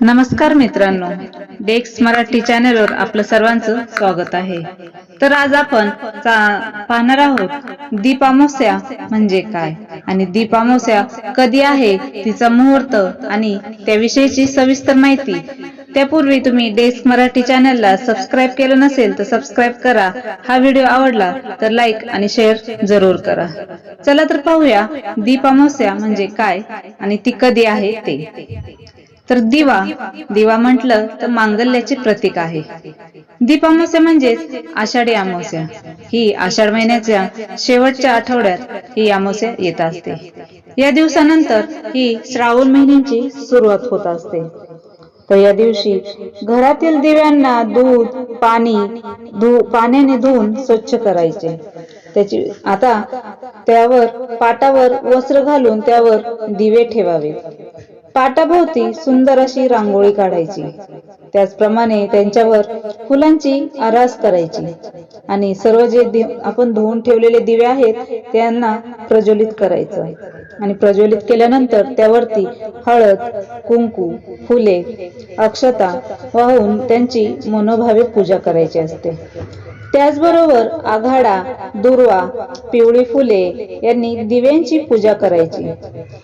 नमस्कार मित्रांनो डेक्स मराठी चॅनलवर आपलं सर्वांचं स्वागत आहे. तर आज आपण पाहणार आहोत दीप अमावस्या म्हणजे काय? आणि दीप अमावस्या कधी आहे तिचा मुहूर्त आणि त्याविषयीची सविस्तर माहिती. त्यापूर्वी तुम्ही डेस्क मराठी चॅनलला सबस्क्राईब केलं नसेल तर सबस्क्राईब करा. हा व्हिडिओ आवडला तर लाईक आणि शेअर जरूर करा. चला तर पाहूया दीप अमावस्या म्हणजे काय आणि ती कधी आहे ते. तर दिवा. दिवा म्हटलं तर मांगल्याचे प्रतीक आहे. दीप अमावस्या म्हणजेच आषाढी अमावस्या. ही आषाढ महिन्याच्या शेवटच्या आठवड्यात ही अमावस्या येत असते. या दिवसानंतर ही श्रावण महिन्याची सुरुवात होत असते. तर या दिवशी घरातील दिव्यांना दूध पाणी धु पाण्याने धुवून स्वच्छ करायचे. त्याची आता त्यावर पाटावर वस्त्र घालून त्यावर दिवे ठेवावे. पाटाभोवती सुंदर अशी रांगोळी काढायची. त्याचप्रमाणे त्यांच्यावर फुलांची आरास करायची. आणि सर्व जे आपण धुवून ठेवलेले दिवे आहेत त्यांना प्रज्वलित करायचं. आणि प्रज्वलित केल्यानंतर त्यावरती हळद कुंकू फुले अक्षता वाहून त्यांची मनोभावे पूजा करायची असते. त्याचबरोबर आघाडा दुर्वा पिवळी फुले यांनी दिव्यांची पूजा करायची.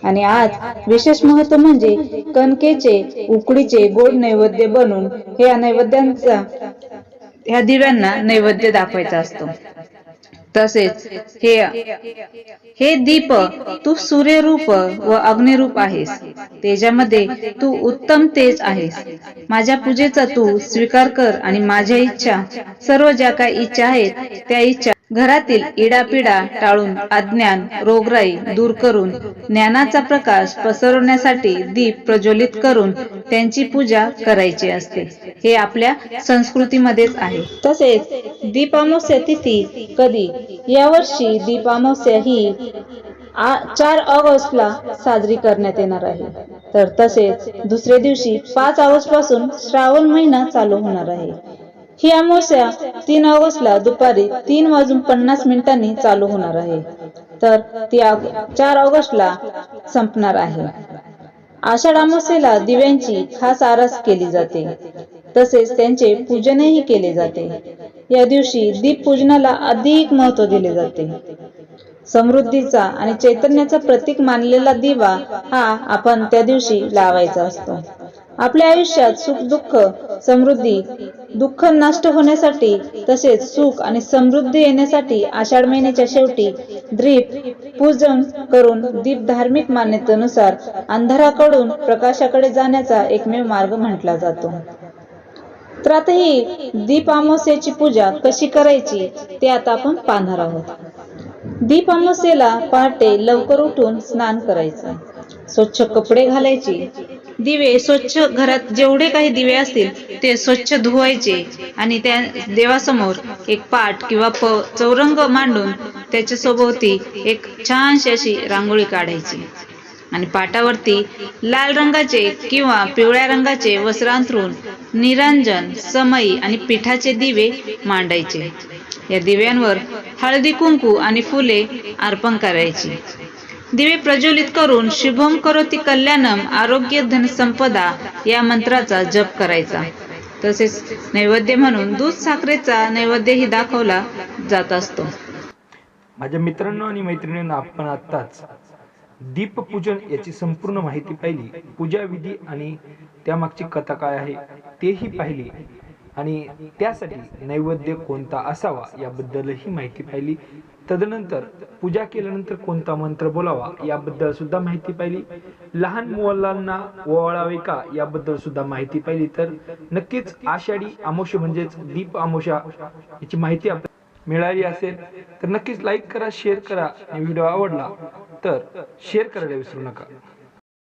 आणि आज विशेष महत्त्व म्हणजे कणकेचे उकडीचे गोड नैवेद्य बनवून हे नैवेद्यांचा ह्या दिव्यांना नैवेद्य दाखवायचा असतो. तसेच हे हे दीप तू सूर्यरूप व अग्निरूप आहेस. तेजामध्ये तू उत्तम तेज आहेस. माझ्या पूजेचा तू स्वीकार कर आणि माझ्या इच्छा सर्व ज्या काही इच्छा आहेत त्या इच्छा घरातील इडापिडा टाळून अज्ञान रोगराई दूर करून ज्ञानाचा प्रकाश पसरवण्यासाठी दीप प्रज्वलित करून त्यांची पूजा करायची असते. हे आपल्या संस्कृतीमध्येच आहे. तसेच दीप तिथी कधी? यावर्षी वर्षी अमावस्या ही चार ऑगस्टला साजरी करण्यात येणार आहे. तर तसेच दुसऱ्या दिवशी पाच ऑगस्टपासून श्रावण महिना चालू होणार आहे. ही अमावस्या तीन ऑगस्टला दुपारी तीन वाजून पन्नास मिनिटांनी चालू होणार आहे. तर ती चार ऑगस्टला संपणार आहे. आषाढ अमावस्येला दिव्यांची खास आरास केली जाते. तसेच त्यांचे पूजनही केले जाते. या दिवशी दीप पूजनाला अधिक महत्त्व दिले जाते. समृद्धीचा आणि चैतन्याचा प्रतीक मानलेला दिवा हा आपण त्या दिवशी लावायचा असतो. आपल्या आयुष्यात सुख दुःख समृद्धी दुःख नष्ट होण्यासाठी तसेच सुख आणि समृद्धी येण्यासाठी आषाढ महिन्याच्या शेवटी द्रीप पूजन करून दीप धार्मिक मान्यतेनुसार अंधाराकडून प्रकाशाकडे जाण्याचा एकमेव मार्ग म्हटला जातो. तर आता ही दीप अमावस्याची पूजा कशी करायची ते आता आपण पाहणार आहोत. दीप अमावस्येला पहाटे लवकर उठून स्नान करायचं. स्वच्छ कपडे घालायची. दिवे स्वच्छ घरात जेवढे काही दिवे असतील ते स्वच्छ धुवायचे आणि त्या देवासमोर एक पाट किंवा प चौरंग मांडून त्याच्या सोबती एक छानशी अशी रांगोळी काढायची. आणि पाटावरती लाल रंगाचे किंवा पिवळ्या रंगाचे वस्त्र अंथरून निरंजन समई आणि पिठाचे दिवे मांडायचे. या दिव्यांवर हळदी कुंकू आणि फुले अर्पण करायची. दिवे प्रज्वलित करून शुभम करोती कल्याणम आरोग्य धनसंपदा या मंत्राचा जप करायचा. तसेच नैवेद्य म्हणून दूध साखरेचा नैवेद्यही दाखवला जात असतो. माझ्या मित्रांनो आणि मैत्रिणींना आपण आत्ताच दीपपूजन याची संपूर्ण माहिती पाहिली. पूजा विधी आणि त्यामागची कथा काय आहे तेही पाहिली. आणि त्यासाठी नैवेद्य कोणता असावा याबद्दलही माहिती पाहिली. तदनंतर पूजा केल्यानंतर कोणता मंत्र बोलावा याबद्दल सुद्धा माहिती पाहिली. लहान मुलांना ओवाळावे का याबद्दल सुद्धा माहिती पाहिली. तर नक्कीच आषाढी आमोश म्हणजेच दीप आमोशा याची माहिती आपल्याला मिळाली असेल. तर नक्कीच लाईक करा शेअर करा आणि व्हिडिओ आवडला तर शेअर करायला विसरू नका.